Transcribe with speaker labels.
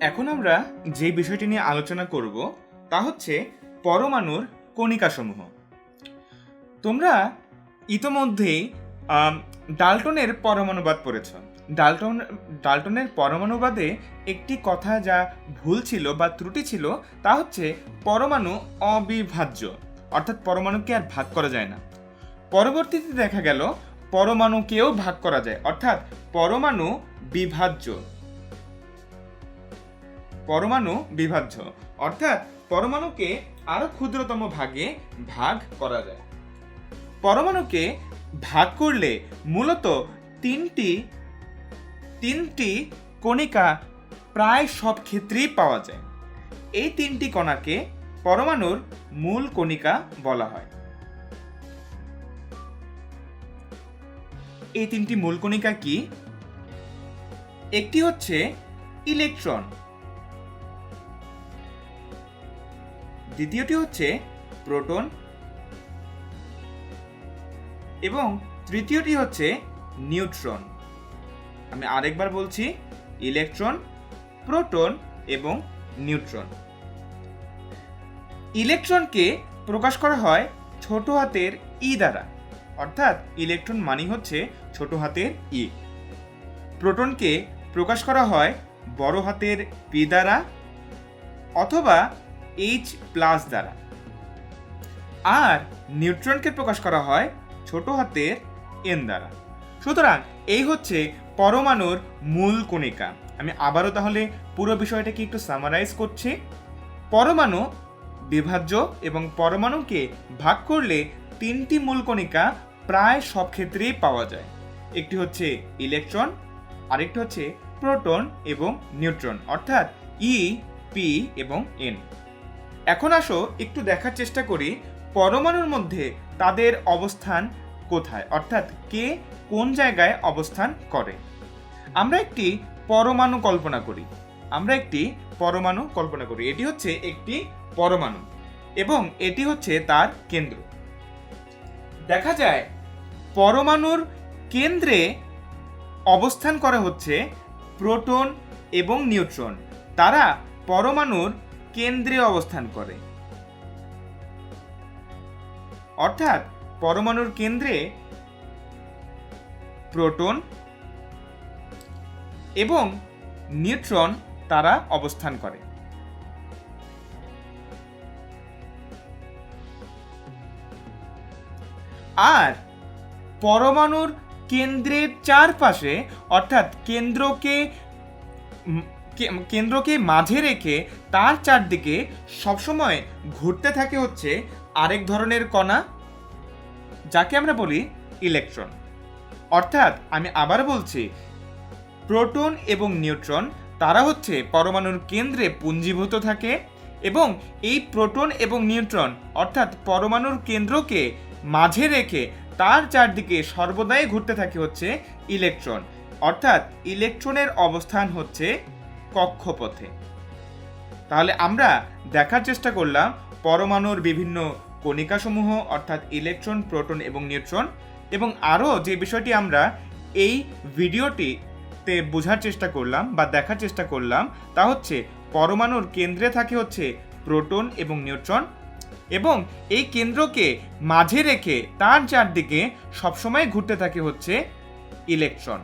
Speaker 1: এখন আমরা যে বিষয়টি নিয়ে আলোচনা করব তা হচ্ছে পরমাণুর কণিকাসমূহ। তোমরা ইতোমধ্যেই ডাল্টনের পরমাণুবাদ পড়েছ। ডাল্টন, ডাল্টনের পরমাণুবাদে একটি কথা যা ভুল ছিল বা ত্রুটি ছিল তা হচ্ছে পরমাণু অবিভাজ্য। অর্থাৎ পরমাণুকে আর ভাগ করা যায় না। পরবর্তীতে দেখা গেল, পরমাণুকেও ভাগ করা যায়। অর্থাৎ পরমাণু বিভাজ্য। পরমাণু বিভাজ্য। অর্থাৎ পরমাণুকে আরও ক্ষুদ্রতম ভাগে ভাগ করা যায়। পরমাণুকে ভাগ করলে মূলত তিনটি তিনটি কণিকা প্রায় সব ক্ষেত্রেই পাওয়া যায়। এই তিনটি কণাকে পরমাণুর মূল কণিকা বলা হয়। এই তিনটি মূল কণিকা কি? একটি হচ্ছে ইলেকট্রন। দ্বিতীয়টি হচ্ছে প্রোটন এবং তৃতীয়টি হচ্ছে নিউট্রন। আমি আরেকবার বলছি, ইলেকট্রন, প্রোটন এবং নিউট্রন। ইলেকট্রনকে প্রকাশ করা হয় ছোট হাতের ই দ্বারা। অর্থাৎ ইলেকট্রন মানি হচ্ছে ছোট হাতের ই। প্রোটনকে প্রকাশ করা হয় বড় হাতের পি দ্বারা অথবা এইচ প্লাস দ্বারা। আর নিউট্রনকে প্রকাশ করা হয় ছোট হাতের এন দ্বারা। সুতরাং এই হচ্ছে পরমাণুর মূল কণিকা। আমি আবারও তাহলে পুরো বিষয়টাকে একটু সামারাইজ করছি। পরমাণু বিভাজ্য এবং পরমাণুকে ভাগ করলে তিনটি মূল কণিকা প্রায় সব ক্ষেত্রেই পাওয়া যায়। একটি হচ্ছে ইলেকট্রন আরেকটি হচ্ছে প্রোটন এবং নিউট্রন অর্থাৎ ই পি এবং এন এখন আসো, একটু দেখার চেষ্টা করি, পরমাণুর মধ্যে তাদের অবস্থান কোথায়? অর্থাৎ কে কোন জায়গায় অবস্থান করে? আমরা একটি পরমাণু কল্পনা করি। আমরা একটি পরমাণু কল্পনা করি। এটি হচ্ছে একটি পরমাণু এবং এটি হচ্ছে তার কেন্দ্র। দেখা যায়, পরমাণুর কেন্দ্রে অবস্থান করা হচ্ছে প্রোটন এবং নিউট্রন। তারা পরমাণুর কেন্দ্রে অবস্থান করে। অর্থাৎ পরমাণুর কেন্দ্রে প্রোটন এবং নিউট্রন তারা অবস্থান করে। আর পরমাণুর কেন্দ্রের চারপাশে, অর্থাৎ কেন্দ্রকে কেন্দ্রকে মাঝে রেখে তার চারদিকে সবসময় ঘুরতে থাকে হচ্ছে আরেক ধরনের কণা, যাকে আমরা বলি ইলেকট্রন। অর্থাৎ আমি আবার বলছি, প্রোটন এবং নিউট্রন, তারা হচ্ছে পরমাণুর কেন্দ্রে পুঞ্জীভূত থাকে এবং এই প্রোটন এবং নিউট্রন, অর্থাৎ পরমাণুর কেন্দ্রকে মাঝে রেখে তার চারদিকে সর্বদাই ঘুরতে থাকে হচ্ছে ইলেকট্রন। অর্থাৎ ইলেকট্রনের অবস্থান হচ্ছে কক্ষপথে। তাহলে আমরা দেখার চেষ্টা করলাম পরমাণুর বিভিন্ন কণিকাসমূহ, অর্থাৎ ইলেকট্রন, প্রোটন এবং নিউট্রন, এবং আরও যে বিষয়টি আমরা এই ভিডিওটিতে বোঝার চেষ্টা করলাম বা দেখার চেষ্টা করলাম, তা হচ্ছে পরমাণুর কেন্দ্রে থাকে হচ্ছে প্রোটন এবং নিউট্রন, এবং এই কেন্দ্রকে মাঝে রেখে তার চারদিকে সবসময় ঘুরতে থাকে হচ্ছে ইলেকট্রন।